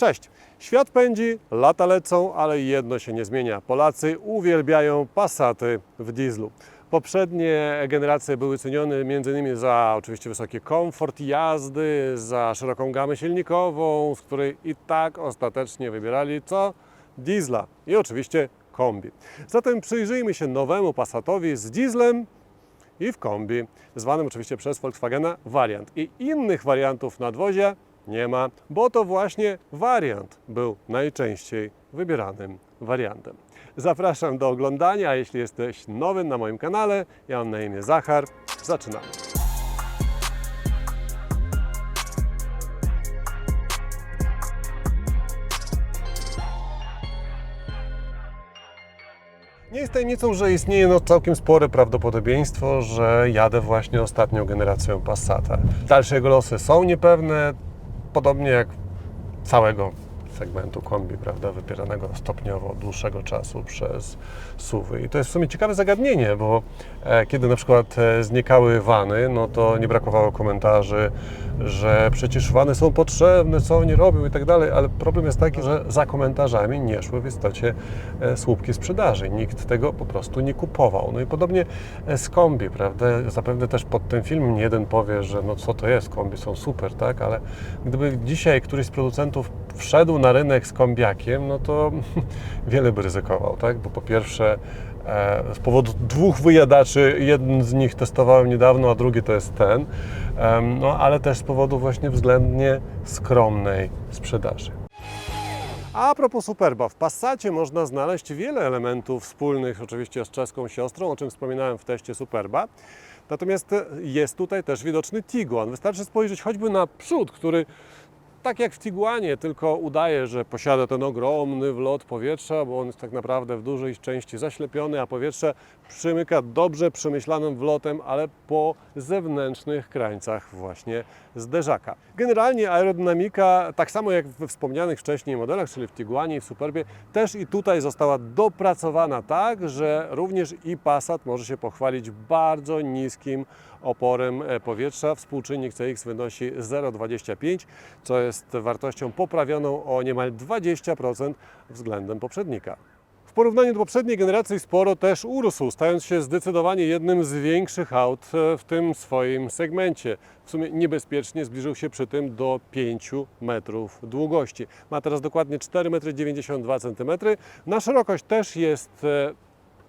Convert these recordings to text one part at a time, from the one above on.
Cześć! Świat pędzi, lata lecą, ale jedno się nie zmienia. Polacy uwielbiają Passaty w dieslu. Poprzednie generacje były cenione m.in. za oczywiście wysoki komfort jazdy, za szeroką gamę silnikową, z której i tak ostatecznie wybierali co? Diesla i oczywiście kombi. Zatem przyjrzyjmy się nowemu Passatowi z dieslem i w kombi, zwanym oczywiście przez Volkswagena wariant. I innych wariantów nadwozia nie ma, bo to właśnie wariant był najczęściej wybieranym wariantem. Zapraszam do oglądania, jeśli jesteś nowy na moim kanale, ja mam na imię Zachar, zaczynamy. Nie jest tajemnicą, że istnieje no całkiem spore prawdopodobieństwo, że jadę właśnie ostatnią generacją Passata. Dalsze jego losy są niepewne, podobnie jak całego segmentu kombi, prawda, wypieranego stopniowo od dłuższego czasu przez suwy. I to jest w sumie ciekawe zagadnienie, bo e, kiedy na przykład e, znikały wany, no to nie brakowało komentarzy, że przecież wany są potrzebne, co oni robią i tak dalej, ale problem jest taki, że za komentarzami nie szły w istocie e, słupki sprzedaży. Nikt tego po prostu nie kupował. No i podobnie z kombi, prawda? Zapewne też pod tym filmem jeden powie, że no co to jest, kombi są super, tak? Ale gdyby dzisiaj któryś z producentów wszedł na rynek z kombiakiem, no to wiele by ryzykował, tak? Bo po pierwsze e, z powodu dwóch wyjadaczy, jeden z nich testowałem niedawno, a drugi to jest ten, no ale też z powodu właśnie względnie skromnej sprzedaży. A propos Superba, w Passacie można znaleźć wiele elementów wspólnych oczywiście z czeską siostrą, o czym wspominałem w teście Superba. Natomiast jest tutaj też widoczny Tiguan. Wystarczy spojrzeć choćby na przód, który tak jak w Tiguanie, tylko udaje, że posiada ten ogromny wlot powietrza, bo on jest tak naprawdę w dużej części zaślepiony, a powietrze przymyka dobrze przemyślanym wlotem, ale po zewnętrznych krańcach właśnie zderzaka. Generalnie aerodynamika, tak samo jak we wspomnianych wcześniej modelach, czyli w Tiguanie i w Superbie, też i tutaj została dopracowana tak, że również i Passat może się pochwalić bardzo niskim oporem e, powietrza. Współczynnik CX wynosi 0,25, co jest wartością poprawioną o niemal 20% względem poprzednika. W porównaniu do poprzedniej generacji sporo też urósł, stając się zdecydowanie jednym z większych aut e, w tym swoim segmencie. W sumie niebezpiecznie zbliżył się przy tym do 5 metrów długości. Ma teraz dokładnie 4,92 m. Na szerokość też jest e,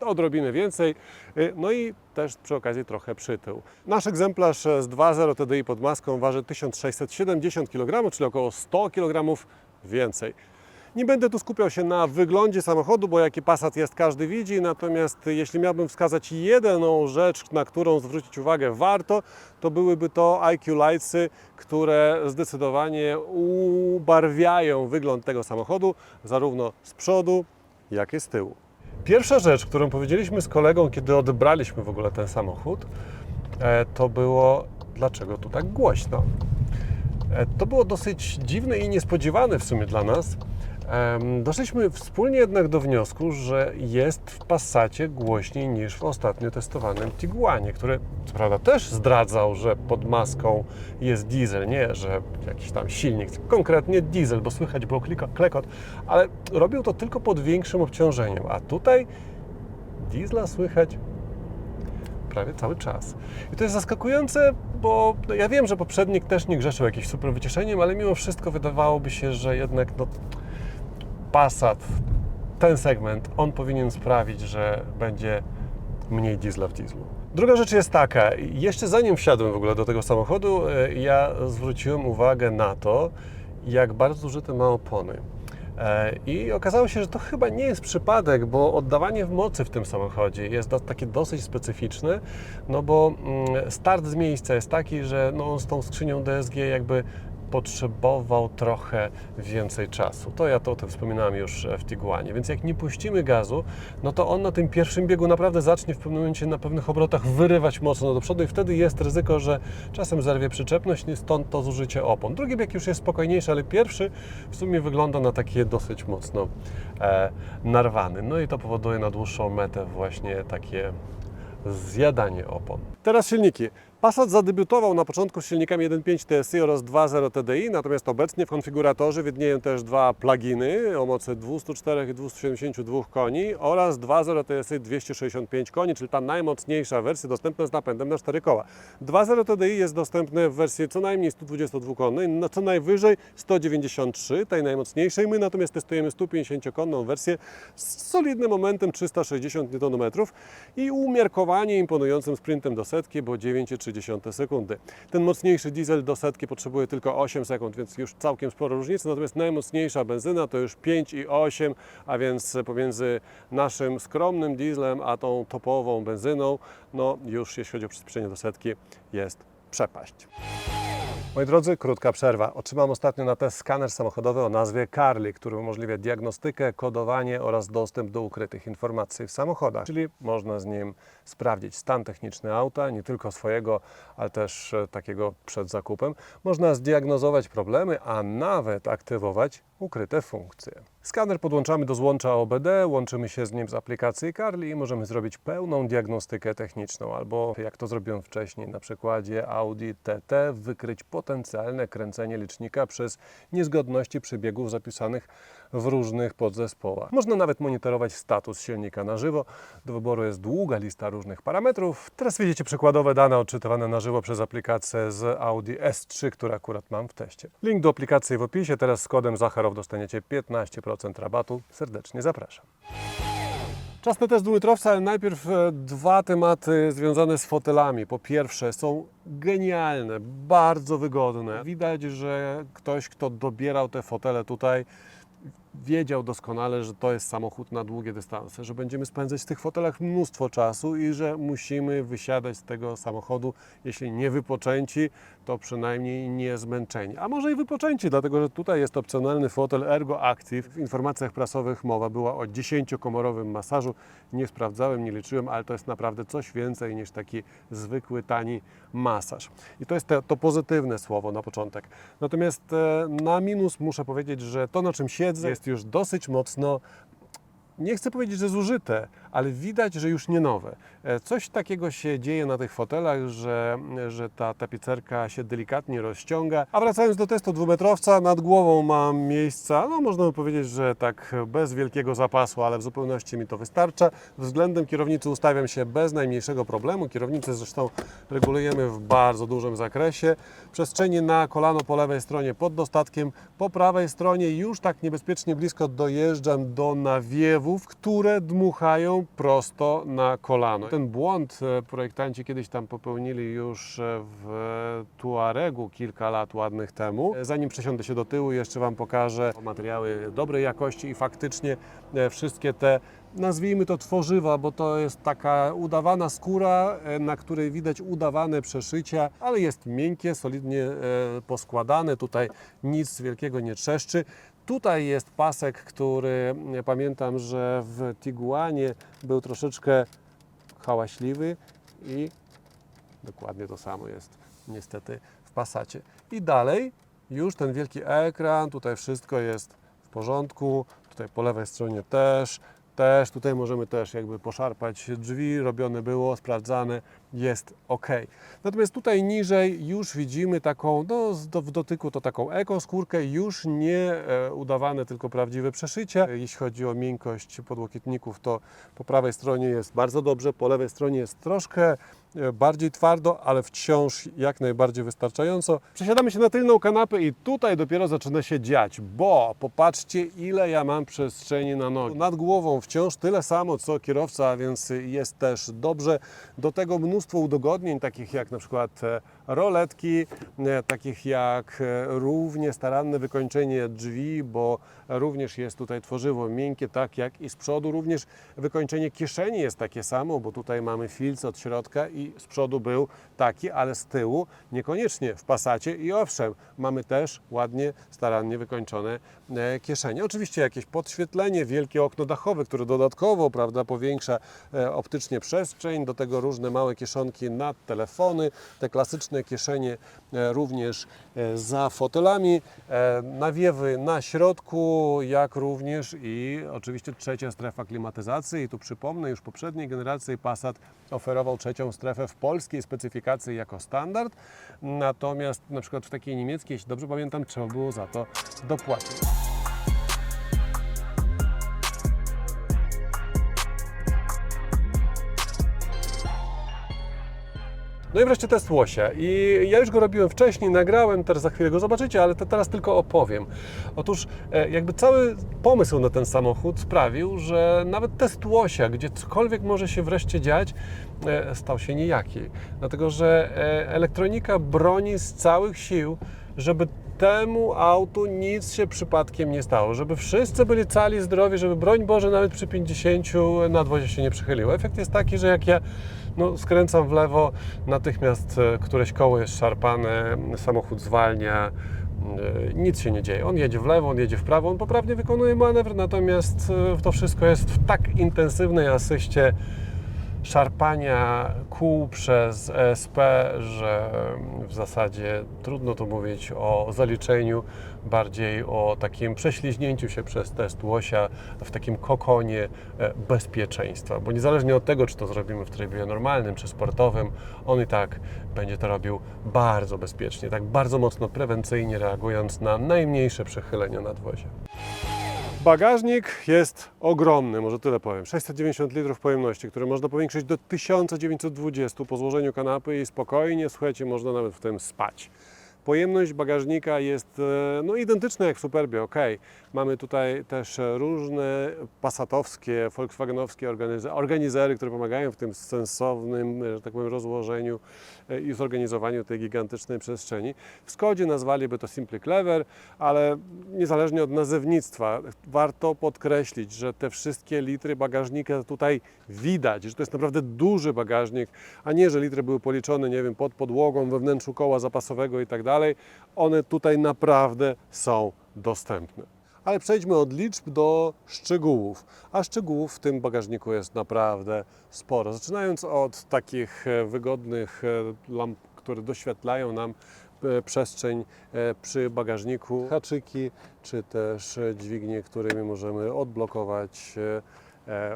odrobinę więcej, y, no i też przy okazji trochę przytył. Nasz egzemplarz z 2.0 TDI pod maską waży 1670 kg, czyli około 100 kg więcej. Nie będę tu skupiał się na wyglądzie samochodu, bo jaki Passat jest każdy widzi, natomiast jeśli miałbym wskazać jedną rzecz, na którą zwrócić uwagę warto, to byłyby to IQ Lightsy, które zdecydowanie ubarwiają wygląd tego samochodu, zarówno z przodu, jak i z tyłu. Pierwsza rzecz, którą powiedzieliśmy z kolegą, kiedy odebraliśmy w ogóle ten samochód, e, to było, dlaczego tu tak głośno. E, To było dosyć dziwne i niespodziewane w sumie dla nas. Doszliśmy wspólnie jednak do wniosku, że jest w Passacie głośniej niż w ostatnio testowanym Tiguanie, który co prawda też zdradzał, że pod maską jest diesel, nie, że jakiś tam silnik, konkretnie diesel, bo słychać było klika, klekot, ale robił to tylko pod większym obciążeniem, a tutaj diesla słychać prawie cały czas. I to jest zaskakujące, bo no ja wiem, że poprzednik też nie grzeszył jakimś super wycieszeniem, ale mimo wszystko wydawałoby się, że jednak no, Passat, ten segment, on powinien sprawić, że będzie mniej diesla w dieslu. Druga rzecz jest taka, jeszcze zanim wsiadłem w ogóle do tego samochodu, e, ja zwróciłem uwagę na to, jak bardzo zużyte ma opony. E, I okazało się, że to chyba nie jest przypadek, bo oddawanie w mocy w tym samochodzie jest takie dosyć specyficzne, no bo mm, start z miejsca jest taki, że no, on z tą skrzynią DSG jakby potrzebował trochę więcej czasu. To ja to o tym wspominałem już e, w Tiguanie, więc jak nie puścimy gazu, no to on na tym pierwszym biegu naprawdę zacznie w pewnym momencie na pewnych obrotach wyrywać mocno do przodu i wtedy jest ryzyko, że czasem zerwie przyczepność, stąd to zużycie opon. Drugi bieg już jest spokojniejszy, ale pierwszy w sumie wygląda na taki dosyć mocno e, narwany. No i to powoduje na dłuższą metę właśnie takie zjadanie opon. Teraz silniki. Passat zadebiutował na początku z silnikami 1.5 TSI oraz 2.0 TDI, natomiast obecnie w konfiguratorze widnieją też dwa pluginy o mocy 204 i 272 koni oraz 2.0 TSI 265 koni, czyli ta najmocniejsza wersja dostępna z napędem na 4 koła. 2.0 TDI jest dostępny w wersji co najmniej 122 konnej, no co najwyżej 193, tej najmocniejszej. My natomiast testujemy 150-konną wersję z solidnym momentem 360 Nm i umiarkowanie imponującym sprintem do setki, bo 9,3 sekundy. Ten mocniejszy diesel do setki potrzebuje tylko 8 sekund, więc już całkiem sporo różnicy, natomiast najmocniejsza benzyna to już 5,8, a więc pomiędzy naszym skromnym dieslem a tą topową benzyną, no już jeśli chodzi o przyspieszenie do setki jest przepaść. Moi drodzy, krótka przerwa. Otrzymałem ostatnio na test skaner samochodowy o nazwie Carly, który umożliwia diagnostykę, kodowanie oraz dostęp do ukrytych informacji w samochodach. Czyli można z nim sprawdzić stan techniczny auta, nie tylko swojego, ale też e, takiego przed zakupem. Można zdiagnozować problemy, a nawet aktywować ukryte funkcje. Skaner podłączamy do złącza OBD, łączymy się z nim z aplikacji Carly i możemy zrobić pełną diagnostykę techniczną, albo jak to zrobiłem wcześniej na przykładzie Audi TT, wykryć potencjalne kręcenie licznika przez niezgodności przebiegów zapisanych w różnych podzespołach. Można nawet monitorować status silnika na żywo. Do wyboru jest długa lista różnych parametrów. Teraz widzicie przykładowe dane odczytywane na żywo przez aplikację z Audi S3, które akurat mam w teście. Link do aplikacji w opisie. Teraz z kodem Zacharow dostaniecie 15% rabatu. Serdecznie zapraszam. Czas na test dwulitrowca, ale najpierw e, dwa tematy związane z fotelami. Po pierwsze, są genialne, bardzo wygodne. Widać, że ktoś, kto dobierał te fotele tutaj, wiedział doskonale, że to jest samochód na długie dystanse, że będziemy spędzać w tych fotelach mnóstwo czasu i że musimy wysiadać z tego samochodu, jeśli nie wypoczęci, to przynajmniej nie zmęczeni. A może i wypoczęci, dlatego że tutaj jest opcjonalny fotel Ergo Active. W informacjach prasowych mowa była o 10-komorowym masażu. Nie sprawdzałem, nie liczyłem, ale to jest naprawdę coś więcej niż taki zwykły, tani masaż. I to jest te, to pozytywne słowo na początek. Natomiast e, na minus muszę powiedzieć, że to na czym siedzę jest już dosyć mocno nie chcę powiedzieć, że zużyte, ale widać, że już nie nowe. E, Coś takiego się dzieje na tych fotelach, że, że ta tapicerka się delikatnie rozciąga. A wracając do testu dwumetrowca, nad głową mam miejsca, no można by powiedzieć, że tak bez wielkiego zapasu, ale w zupełności mi to wystarcza. Względem kierownicy ustawiam się bez najmniejszego problemu. Kierownicę zresztą regulujemy w bardzo dużym zakresie. Przestrzeni na kolano po lewej stronie pod dostatkiem, po prawej stronie już tak niebezpiecznie blisko dojeżdżam do nawiewów, które dmuchają prosto na kolano. Ten błąd e, projektanci kiedyś tam popełnili już e, w Tuaregu kilka lat ładnych temu. E, Zanim przesiądę się do tyłu, jeszcze Wam pokażę materiały dobrej jakości i faktycznie wszystkie te nazwijmy to tworzywa, bo to jest taka udawana skóra, na której widać udawane przeszycia, ale jest miękkie, solidnie poskładane. Tutaj nic wielkiego nie trzeszczy. Tutaj jest pasek, który pamiętam, że w Tiguanie był troszeczkę hałaśliwy i dokładnie to samo jest niestety w Passacie. I dalej już ten wielki ekran, tutaj wszystko jest w porządku, tutaj po lewej stronie też, też, tutaj możemy też jakby poszarpać drzwi, robione było, sprawdzane, jest ok. Natomiast tutaj niżej już widzimy taką, no w dotyku to taką ekoskórkę, już nie e, udawane, tylko prawdziwe przeszycia. Jeśli chodzi o miękkość podłokietników, to po prawej stronie jest bardzo dobrze, po lewej stronie jest troszkę e, bardziej twardo, ale wciąż jak najbardziej wystarczająco. Przesiadamy się na tylną kanapę i tutaj dopiero zaczyna się dziać, bo popatrzcie ile ja mam przestrzeni na nogi. Nad głową wciąż tyle samo co kierowca, więc jest też dobrze. Do tego mnóstwo udogodnień, takich jak na przykład e, roletki, takich jak e, równie staranne wykończenie drzwi, bo również jest tutaj tworzywo miękkie, tak jak i z przodu. Również wykończenie kieszeni jest takie samo, bo tutaj mamy filc od środka i z przodu był taki, ale z tyłu niekoniecznie w pasacie. I owszem, mamy też ładnie, starannie wykończone e, kieszenie. Oczywiście jakieś podświetlenie, wielkie okno dachowe, które dodatkowo prawda, powiększa e, optycznie przestrzeń. Do tego różne małe kieszonki na telefony, te klasyczne kieszenie e, również e, za fotelami, e, nawiewy na środku, jak również i oczywiście trzecia strefa klimatyzacji. I tu przypomnę, już poprzedniej generacji Passat oferował trzecią strefę w polskiej specyfikacji jako standard, natomiast na przykład w takiej niemieckiej, jeśli dobrze pamiętam, trzeba było za to dopłacić. No i wreszcie test łosia. I ja już go robiłem wcześniej, nagrałem, teraz za chwilę go zobaczycie, ale to teraz tylko opowiem. Otóż e, jakby cały pomysł na ten samochód sprawił, że nawet test łosia, gdzie cokolwiek może się wreszcie dziać, e, stał się nijaki. Dlatego, że e, elektronika broni z całych sił, żeby temu autu nic się przypadkiem nie stało, żeby wszyscy byli cali, zdrowi, żeby broń Boże nawet przy 50 nadwozie się nie przychyliło. Efekt jest taki, że jak ja no, skręcam w lewo, natychmiast e, któreś koło jest szarpane, samochód zwalnia, e, nic się nie dzieje. On jedzie w lewo, on jedzie w prawo, on poprawnie wykonuje manewr, natomiast e, to wszystko jest w tak intensywnej asyście szarpania kół przez ESP, że w zasadzie trudno tu mówić o zaliczeniu, bardziej o takim prześliźnięciu się przez test łosia w takim kokonie e, bezpieczeństwa. Bo niezależnie od tego, czy to zrobimy w trybie normalnym czy sportowym, on i tak będzie to robił bardzo bezpiecznie, tak bardzo mocno prewencyjnie reagując na najmniejsze przechylenia nadwozia. Bagażnik jest ogromny, może tyle powiem. 690 litrów pojemności, które można powiększyć do 1920 po złożeniu kanapy i spokojnie, słuchajcie, można nawet w tym spać. Pojemność bagażnika jest e, no, identyczna jak w Superbie, ok. Mamy tutaj też różne pasatowskie, volkswagenowskie organizery, które pomagają w tym sensownym, że tak powiem, rozłożeniu e, i zorganizowaniu tej gigantycznej przestrzeni. W Skodzie nazwaliby to Simply Clever, ale niezależnie od nazewnictwa, warto podkreślić, że te wszystkie litry bagażnika tutaj widać, że to jest naprawdę duży bagażnik, a nie, że litry były policzone, nie wiem, pod podłogą, we wnętrzu koła zapasowego i tak dalej. One tutaj naprawdę są dostępne. Ale przejdźmy od liczb do szczegółów. A szczegółów w tym bagażniku jest naprawdę sporo. Zaczynając od takich e, wygodnych e, lamp, które doświetlają nam e, przestrzeń przy bagażniku, haczyki, czy też dźwignie, którymi możemy odblokować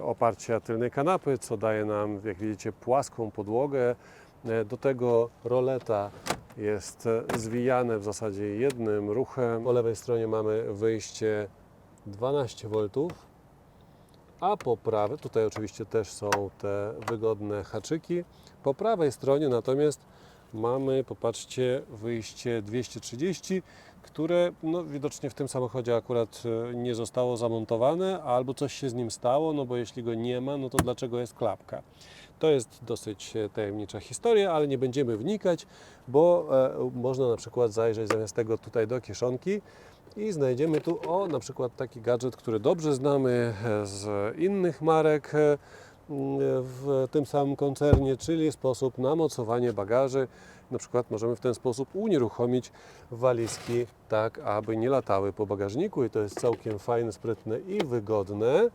oparcia tylnej kanapy, co daje nam, jak widzicie, płaską podłogę. Do tego roleta jest e, zwijane w zasadzie jednym ruchem. Po lewej stronie mamy wyjście 12 V, a po prawej, tutaj oczywiście też są te wygodne haczyki. Po prawej stronie natomiast mamy, popatrzcie, wyjście 230, które no, widocznie w tym samochodzie akurat e, nie zostało zamontowane, albo coś się z nim stało, no bo jeśli go nie ma, no to dlaczego jest klapka? To jest dosyć e, tajemnicza historia, ale nie będziemy wnikać, bo e, można na przykład zajrzeć zamiast tego tutaj do kieszonki i znajdziemy tu o na przykład taki gadżet, który dobrze znamy e, z innych marek w tym samym koncernie, czyli sposób na mocowanie bagaży. Na przykład możemy w ten sposób unieruchomić walizki tak, aby nie latały po bagażniku i to jest całkiem fajne, sprytne i wygodne.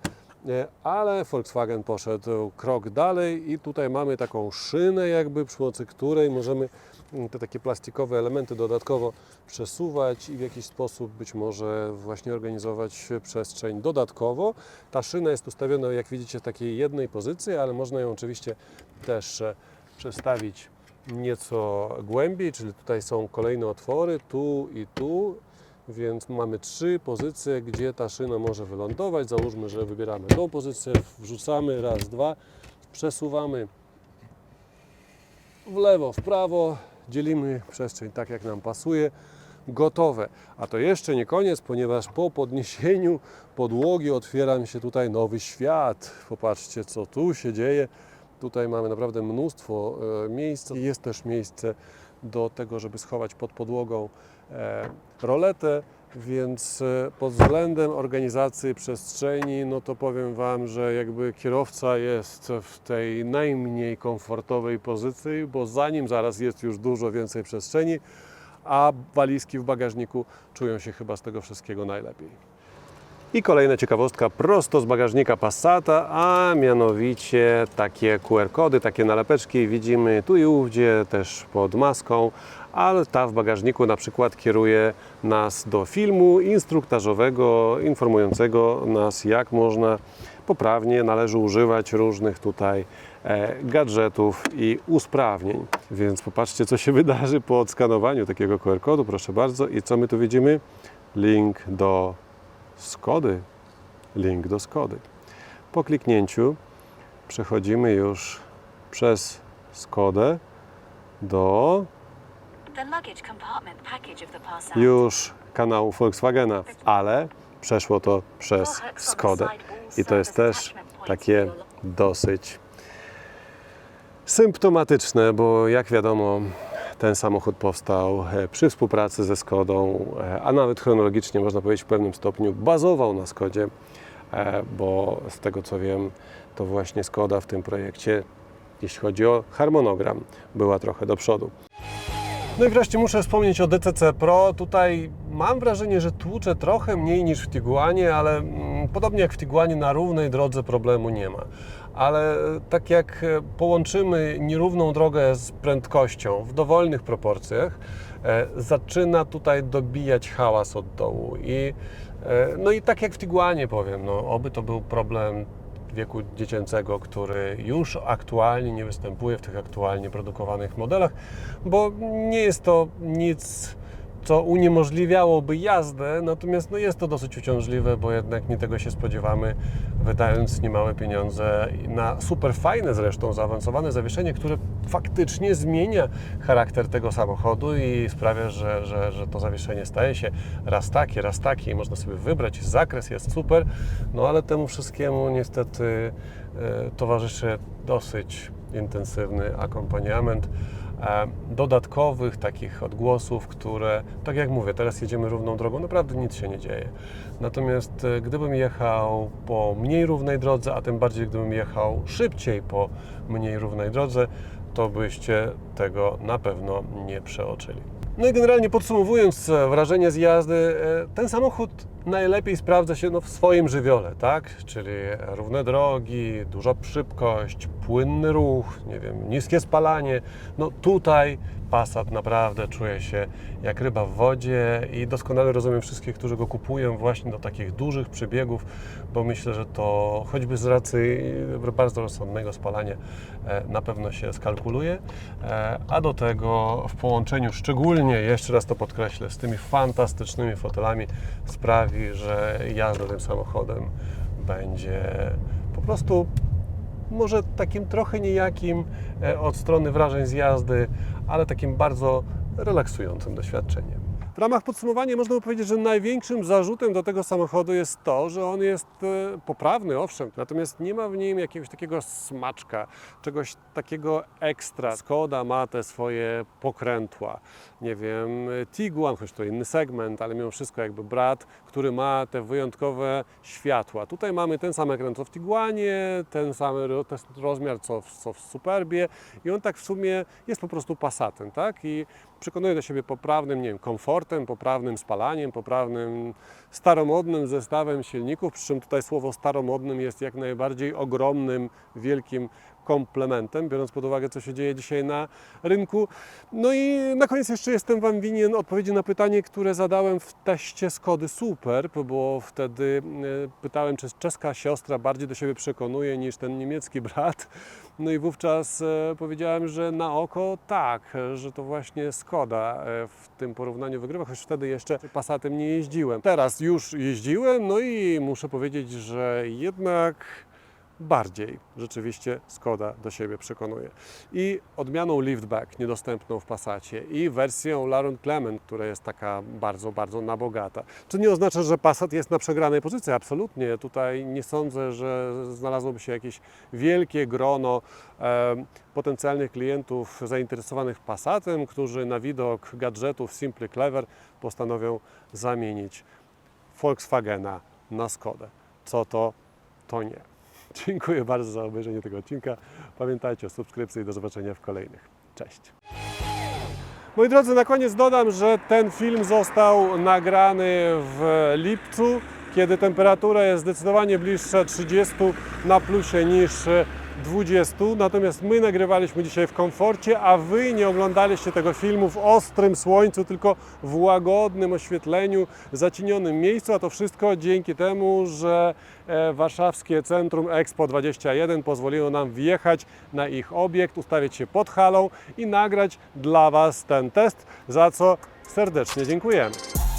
Ale Volkswagen poszedł krok dalej i tutaj mamy taką szynę jakby, przy pomocy której możemy te takie plastikowe elementy dodatkowo przesuwać i w jakiś sposób być może właśnie organizować przestrzeń dodatkowo. Ta szyna jest ustawiona, jak widzicie, w takiej jednej pozycji, ale można ją oczywiście też przestawić nieco głębiej, czyli tutaj są kolejne otwory, tu i tu, więc mamy trzy pozycje, gdzie ta szyna może wylądować. Załóżmy, że wybieramy tą pozycję, wrzucamy raz, dwa, przesuwamy w lewo, w prawo, dzielimy przestrzeń tak, jak nam pasuje. Gotowe. A to jeszcze nie koniec, ponieważ po podniesieniu podłogi otwiera mi się tutaj nowy świat. Popatrzcie, co tu się dzieje. Tutaj mamy naprawdę mnóstwo e, miejsca. Jest też miejsce do tego, żeby schować pod podłogą e, roletę, więc e, pod względem organizacji przestrzeni, no to powiem Wam, że jakby kierowca jest w tej najmniej komfortowej pozycji, bo za nim zaraz jest już dużo więcej przestrzeni, a walizki w bagażniku czują się chyba z tego wszystkiego najlepiej. I kolejna ciekawostka prosto z bagażnika Passata, a mianowicie takie QR-kody, takie nalepeczki widzimy tu i ówdzie, też pod maską, ale ta w bagażniku na przykład kieruje nas do filmu instruktażowego, informującego nas jak można poprawnie, należy używać różnych tutaj e, gadżetów i usprawnień. Więc popatrzcie co się wydarzy po odskanowaniu takiego QR-kodu, proszę bardzo. I co my tu widzimy? Link do Skody. Link do Skody. Po kliknięciu przechodzimy już przez Skodę do już kanału Volkswagena, ale przeszło to przez Skodę. I to jest też takie dosyć symptomatyczne, bo jak wiadomo, ten samochód powstał e, przy współpracy ze Skodą, e, a nawet chronologicznie można powiedzieć w pewnym stopniu bazował na Skodzie, e, bo z tego co wiem, to właśnie Skoda w tym projekcie, jeśli chodzi o harmonogram, była trochę do przodu. No i wreszcie muszę wspomnieć o DCC Pro. Tutaj mam wrażenie, że tłuczę trochę mniej niż w Tiguanie, ale mm, podobnie jak w Tiguanie na równej drodze problemu nie ma. Ale e, tak jak e, połączymy nierówną drogę z prędkością w dowolnych proporcjach, e, zaczyna tutaj dobijać hałas od dołu. I, no i tak jak w Tiguanie powiem, no, oby to był problem wieku dziecięcego, który już aktualnie nie występuje w tych aktualnie produkowanych modelach, bo nie jest to nic, co uniemożliwiałoby jazdę, natomiast no jest to dosyć uciążliwe, bo jednak nie tego się spodziewamy, wydając niemałe pieniądze na super fajne zresztą zaawansowane zawieszenie, które faktycznie zmienia charakter tego samochodu i sprawia, że, że, że to zawieszenie staje się raz takie, raz takie i można sobie wybrać, zakres jest super, no ale temu wszystkiemu niestety e, towarzyszy dosyć intensywny akompaniament dodatkowych takich odgłosów, które, tak jak mówię, teraz jedziemy równą drogą, naprawdę nic się nie dzieje. Natomiast e, gdybym jechał po mniej równej drodze, a tym bardziej gdybym jechał szybciej po mniej równej drodze, to byście tego na pewno nie przeoczyli. No i generalnie podsumowując e, wrażenie z jazdy, e, ten samochód najlepiej sprawdza się no, w swoim żywiole, tak? Czyli równe drogi, duża szybkość, płynny ruch, nie wiem, niskie spalanie. No tutaj Passat naprawdę czuje się jak ryba w wodzie i doskonale rozumiem wszystkich, którzy go kupują właśnie do takich dużych przebiegów, bo myślę, że to choćby z racji bardzo rozsądnego spalania e, na pewno się skalkuluje, e, a do tego w połączeniu szczególnie, jeszcze raz to podkreślę, z tymi fantastycznymi fotelami sprawi, że jazda tym samochodem będzie po prostu może takim trochę niejakim e, od strony wrażeń z jazdy, ale takim bardzo relaksującym doświadczeniem. W ramach podsumowania można by powiedzieć, że największym zarzutem do tego samochodu jest to, że on jest e, poprawny, owszem, natomiast nie ma w nim jakiegoś takiego smaczka, czegoś takiego ekstra. Skoda ma te swoje pokrętła, nie wiem, Tiguan, choć to inny segment, ale mimo wszystko jakby brat, który ma te wyjątkowe światła. Tutaj mamy ten sam ekran co w Tiguanie, ten sam rozmiar co w, co w Superbie i on tak w sumie jest po prostu Passatem, tak? I przekonuje do siebie poprawnym, nie wiem, komfortem, poprawnym spalaniem, poprawnym staromodnym zestawem silników, przy czym tutaj słowo staromodnym jest jak najbardziej ogromnym, wielkim komplementem, biorąc pod uwagę, co się dzieje dzisiaj na rynku. No i na koniec jeszcze jestem Wam winien odpowiedzi na pytanie, które zadałem w teście Skody Superb, bo wtedy e, pytałem, czy czeska siostra bardziej do siebie przekonuje niż ten niemiecki brat. No i wówczas e, powiedziałem, że na oko tak, że to właśnie Skoda e, w tym porównaniu wygrywa, choć wtedy jeszcze Passatem nie jeździłem. Teraz już jeździłem, no i muszę powiedzieć, że jednak bardziej rzeczywiście Skoda do siebie przekonuje. I odmianą liftback niedostępną w Passacie i wersją Laurent Clement, która jest taka bardzo, bardzo nabogata. To nie oznacza, że Passat jest na przegranej pozycji, absolutnie. Tutaj nie sądzę, że znalazłoby się jakieś wielkie grono em, potencjalnych klientów zainteresowanych Passatem, którzy na widok gadżetów Simply Clever postanowią zamienić Volkswagena na Skodę. Co to? To nie. Dziękuję bardzo za obejrzenie tego odcinka. Pamiętajcie o subskrypcji i do zobaczenia w kolejnych. Cześć. Moi drodzy, na koniec dodam, że ten film został nagrany w lipcu kiedy temperatura jest zdecydowanie bliższa 30 na plusie niż 20. Natomiast my nagrywaliśmy dzisiaj w komforcie, a wy nie oglądaliście tego filmu w ostrym słońcu, tylko w łagodnym oświetleniu, zacienionym miejscu, a to wszystko dzięki temu, że e, warszawskie Centrum Expo 21 pozwoliło nam wjechać na ich obiekt, ustawić się pod halą i nagrać dla Was ten test, za co serdecznie dziękujemy.